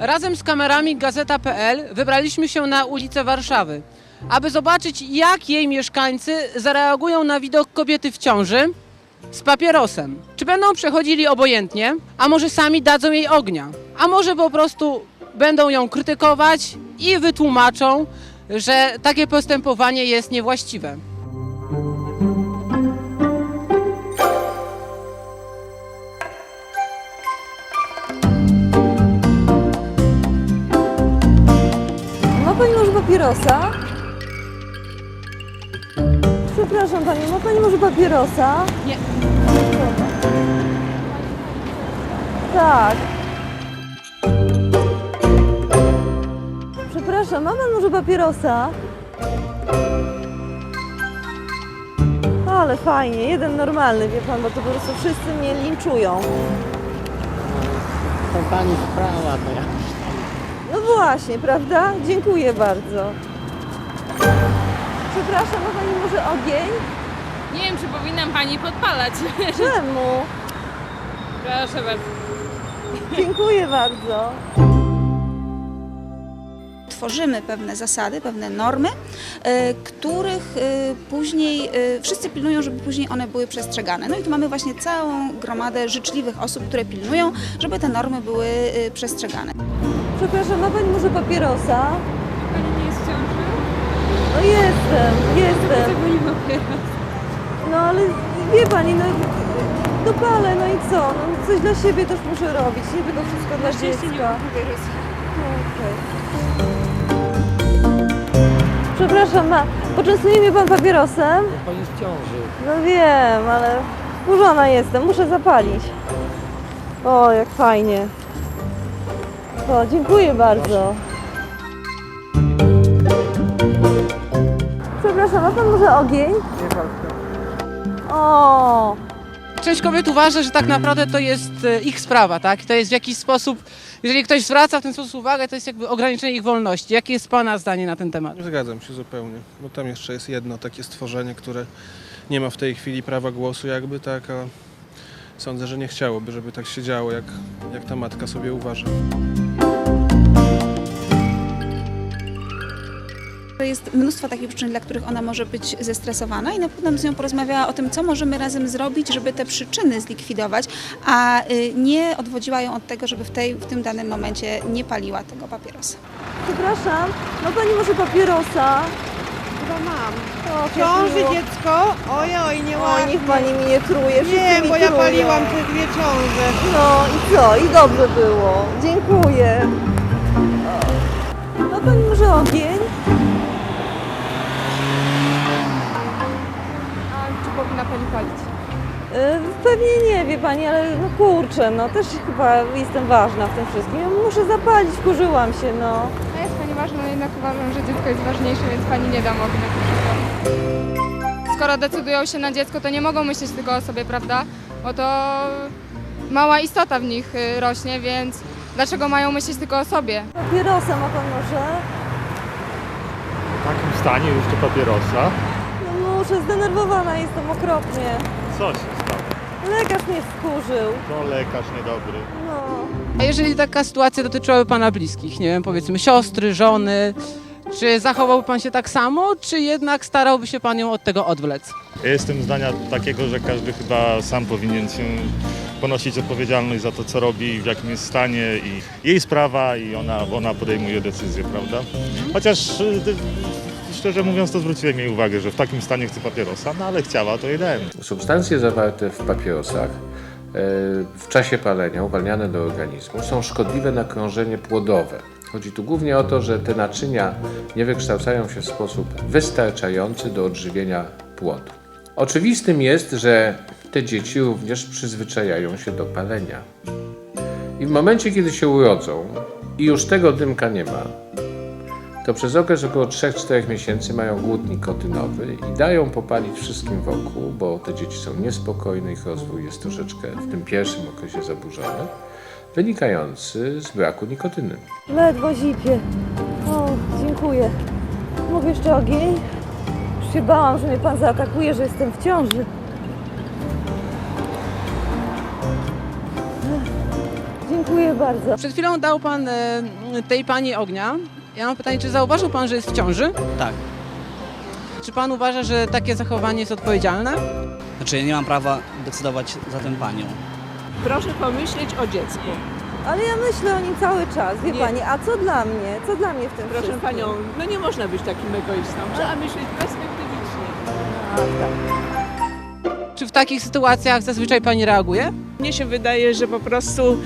Razem z kamerami Gazeta.pl wybraliśmy się na ulicę Warszawy, aby zobaczyć, jak jej mieszkańcy zareagują na widok kobiety w ciąży z papierosem. Czy będą przechodzili obojętnie, a może sami dadzą jej ognia, a może po prostu będą ją krytykować i wytłumaczą, że takie postępowanie jest niewłaściwe. Papierosa? Przepraszam pani, ma pani może papierosa? Nie. Tak. Przepraszam, ma pan może papierosa? Ale fajnie, jeden normalny, wie pan, bo to po prostu wszyscy mnie linczują. To pani sprawa, to ja No właśnie, prawda? Dziękuję bardzo. Przepraszam, ma pani może ogień? Nie wiem, czy powinnam pani podpalać. Czemu? Proszę bardzo. Dziękuję bardzo. tworzymy pewne zasady, pewne normy, e, których e, później e, wszyscy pilnują, żeby później one były przestrzegane. No i tu mamy właśnie całą gromadę życzliwych osób, które pilnują, żeby te normy były przestrzegane. Przepraszam, ma pani może papierosa? Pani nie jest w ciąży? No jestem, jestem. Dlaczego nie ma papieros? No ale wie pani, no dopalę, no i co? No, coś dla siebie też muszę robić, nie tylko wszystko dla dziecka. No, okej. Przepraszam, ma, poczęstuje mnie pan papierosem? pani jest w ciąży. No wiem, ale wkurzona jestem, muszę zapalić. O, jak fajnie. Dziękuję bardzo. Przepraszam, ma pan może ogień? O, Część kobiet uważa, że tak naprawdę to jest e, ich sprawa, tak? I to jest w jakiś sposób, jeżeli ktoś zwraca w ten sposób uwagę, to jest jakby ograniczenie ich wolności. Jakie jest Pana zdanie na ten temat? Zgadzam się zupełnie, bo tam jeszcze jest jedno takie stworzenie, które nie ma w tej chwili prawa głosu jakby, tak, a sądzę, że nie chciałoby, żeby tak się działo, jak, jak ta matka sobie uważa. Jest mnóstwo takich przyczyn, dla których ona może być zestresowana i na pewno z nią porozmawiała o tym, co możemy razem zrobić, żeby te przyczyny zlikwidować, a y, nie odwodziła ją od tego, żeby w, tej, w tym danym momencie nie paliła tego papierosa. przepraszam, ma pani może papierosa? Chyba mam. O, ciąży dziecko? Oj, oj, nie ładnie. niech pani mi nie truje, Nie, mi bo ja paliłam te dwie ciąże. No i co? I dobrze było. Dziękuję. O. Ma pani może ogień? A czy powinna pani palić? Y, Pewnie nie, wie pani, ale no kurczę, no też chyba jestem ważna w tym wszystkim. Ja Muszę zapalić, wkurzyłam się, no. A jest pani ważna, no jednak uważam, że dziecko jest ważniejsze, więc pani nie dam ognia. Skoro decydują się na dziecko, to nie mogą myśleć tylko o sobie, prawda? Bo to mała istota w nich y, rośnie, więc dlaczego mają myśleć tylko o sobie? Papierosa ma pan może? W takim stanie jeszcze papierosa? No muszę, zdenerwowana jestem okropnie. Co się stało? Lekarz mnie wkurzył. To lekarz niedobry. No. A jeżeli taka sytuacja dotyczyłaby Pana bliskich, nie wiem, powiedzmy siostry, żony, czy zachowałby Pan się tak samo, czy jednak starałby się Pan ją od tego odwlec? Ja jestem zdania takiego, że każdy chyba sam powinien się ponosić odpowiedzialność za to, co robi, w jakim jest stanie i jej sprawa i ona, ona podejmuje decyzję, prawda? Chociaż y, szczerze mówiąc to zwróciłem jej uwagę, że w takim stanie chce papierosa, no ale chciała, to jej dałem. Substancje zawarte w papierosach e, w czasie palenia, uwalniane do organizmu, są szkodliwe na krążenie płodowe. Chodzi tu głównie o to, że te naczynia nie wykształcają się w sposób wystarczający do odżywienia płodu. Oczywistym jest, że te dzieci również przyzwyczajają się do palenia. I w momencie, kiedy się urodzą i już tego dymka nie ma, to przez okres około 3-4 miesięcy mają głód nikotynowy i dają popalić wszystkim wokół, bo te dzieci są niespokojne, ich rozwój jest troszeczkę w tym pierwszym okresie zaburzony, wynikający z braku nikotyny. Ledwo zipie. O, dziękuję. Mogę jeszcze ogień? Już się bałam, że mnie pan zaatakuje, że jestem w ciąży. Dziękuję bardzo. Przed chwilą dał pan e, tej pani ognia. Ja mam pytanie, czy zauważył pan, że jest w ciąży? Tak. Czy pan uważa, że takie zachowanie jest odpowiedzialne? Znaczy ja nie mam prawa decydować za tę panią. Proszę pomyśleć o dziecku. Ale ja myślę o nim cały czas, wie Nie. pani, a co dla mnie? Co dla mnie w tym Proszę wszystkim? panią, no nie można być takim egoistą. Trzeba myśleć perspektywicznie. Tak. Czy w takich sytuacjach zazwyczaj pani reaguje? Mnie się wydaje, że po prostu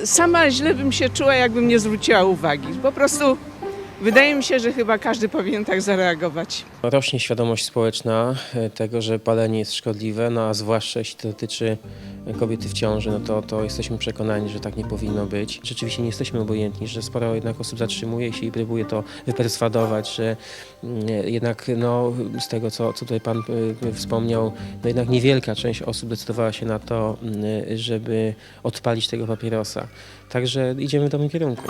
y, sama źle bym się czuła, jakbym nie zwróciła uwagi. Po prostu wydaje mi się, że chyba każdy powinien tak zareagować. Rośnie świadomość społeczna e, tego, że palenie jest szkodliwe, no a zwłaszcza jeśli to dotyczy kobiety w ciąży, no to, to jesteśmy przekonani, że tak nie powinno być. Rzeczywiście nie jesteśmy obojętni, że sporo jednak osób zatrzymuje się i próbuje to wyperswadować, że mm, jednak no, z tego, co, co tutaj Pan e, wspomniał, no jednak niewielka część osób decydowała się na to, mm, żeby odpalić tego papierosa. Także idziemy w dobrym kierunku.